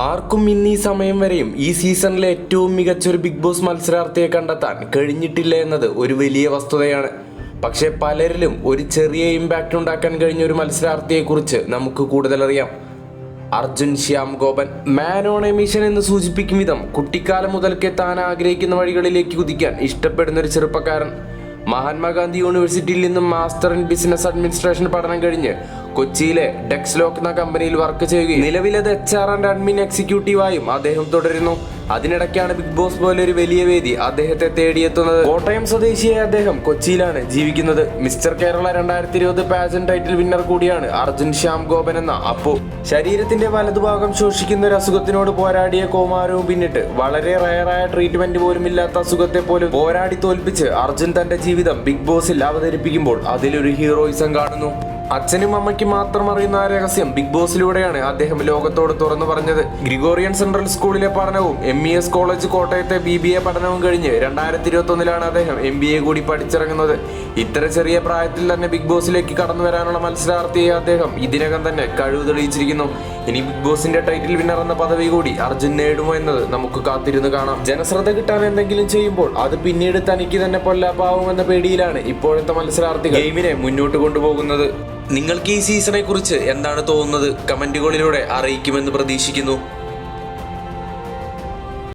ആർക്കും ഇന്ന് ഈ സമയം വരെയും ഈ സീസണിലെ ഏറ്റവും മികച്ച ഒരു ബിഗ് ബോസ് മത്സരാർത്ഥിയെ കണ്ടെത്താൻ കഴിഞ്ഞിട്ടില്ല എന്നത് ഒരു വലിയ വസ്തുതയാണ്. പക്ഷേ പലരിലും ഒരു ചെറിയ ഇമ്പാക്റ്റ് ഉണ്ടാക്കാൻ കഴിഞ്ഞ ഒരു മത്സരാർത്ഥിയെക്കുറിച്ച് നമുക്ക് കൂടുതലറിയാം Arjun Shyam Gopan man on a mission എന്ന് സൂചിപ്പിക്കും വിധം കുട്ടിക്കാലം മുതൽക്കേ താൻ ആഗ്രഹിക്കുന്ന വഴികളിലേക്ക് കുതിക്കാൻ ഇഷ്ടപ്പെടുന്ന ഒരു ചെറുപ്പക്കാരൻ. മഹാത്മാഗാന്ധി യൂണിവേഴ്സിറ്റിയിൽ നിന്നും മാസ്റ്റർ ഇൻ ബിസിനസ് അഡ്മിനിസ്ട്രേഷൻ പഠനം കഴിഞ്ഞ് കൊച്ചിയിലെ ഡെക്സ്ലോക്ക് എന്ന കമ്പനിയിൽ വർക്ക് ചെയ്യുകയും നിലവിലത് എച്ച് ആർ ആൻഡ് അഡ്മിൻ എക്സിക്യൂട്ടീവായും അദ്ദേഹം തുടരുന്നു. അതിനിടയ്ക്കാണ് ബിഗ് ബോസ് പോലെ ഒരു വലിയ വേദി അദ്ദേഹത്തെ തേടിയെത്തുന്നത്. കോട്ടയം സ്വദേശിയായ അദ്ദേഹം കൊച്ചിയിലാണ് ജീവിക്കുന്നത്. മിസ്റ്റർ കേരള രണ്ടായിരത്തി ഇരുപത് പാജൻ ടൈറ്റിൽ വിന്നർ കൂടിയാണ് അർജുൻ ശ്യാം ഗോപൻ എന്ന അപ്പു. ശരീരത്തിന്റെ വലതുഭാഗം ശോഷിക്കുന്ന ഒരു അസുഖത്തിനോട് പോരാടിയ കോമാരവും പിന്നിട്ട് വളരെ റയറായ ട്രീറ്റ്മെന്റ് പോലും ഇല്ലാത്ത അസുഖത്തെ പോലും പോരാടി തോൽപ്പിച്ച് അർജുൻ തന്റെ ജീവിതം ബിഗ് ബോസിൽ അവതരിപ്പിക്കുമ്പോൾ അതിലൊരു ഹീറോയിസം കാണുന്നു. അച്ഛനും അമ്മയ്ക്കും മാത്രം അറിയുന്ന ആ രഹസ്യം ബിഗ് ബോസിലൂടെയാണ് അദ്ദേഹം ലോകത്തോട് തുറന്നു പറഞ്ഞത്. ഗ്രിഗോറിയൻ സെൻട്രൽ സ്കൂളിലെ പഠനവും എം ഇ എസ് കോളേജ് കോട്ടയത്തെ ബി ബി എ പഠനവും കഴിഞ്ഞ് രണ്ടായിരത്തി ഇരുപത്തി ഒന്നിലാണ് അദ്ദേഹം എം ബി എ കൂടി പഠിച്ചിറങ്ങുന്നത്. ഇത്ര ചെറിയ പ്രായത്തിൽ തന്നെ ബിഗ് ബോസിലേക്ക് കടന്നു വരാനുള്ള മത്സരാർത്ഥിയെ അദ്ദേഹം ഇതിനകം തന്നെ കഴിവ് തെളിയിച്ചിരിക്കുന്നു. ഇനി ബിഗ് ബോസിന്റെ ടൈറ്റിൽ വിന്നർ എന്ന പദവി കൂടി അർജുൻ നേടുമോ എന്നത് നമുക്ക് കാത്തിരുന്ന് കാണാം. ജനശ്രദ്ധ കിട്ടാൻ എന്തെങ്കിലും ചെയ്യുമ്പോൾ അത് പിന്നീട് തനിക്ക് തന്നെ പൊല്ലാപ്പാവുമെന്ന പേടിയിലാണ് ഇപ്പോഴത്തെ മത്സരാർത്ഥികൾ ഗെയിമിനെ മുന്നോട്ട് കൊണ്ടുപോകുന്നത്. നിങ്ങൾക്ക് ഈ സീസണെ കുറിച്ച് എന്താണ് തോന്നുന്നത്? കമന്റുകളിലൂടെ അറിയിക്കുമെന്ന് പ്രതീക്ഷിക്കുന്നു.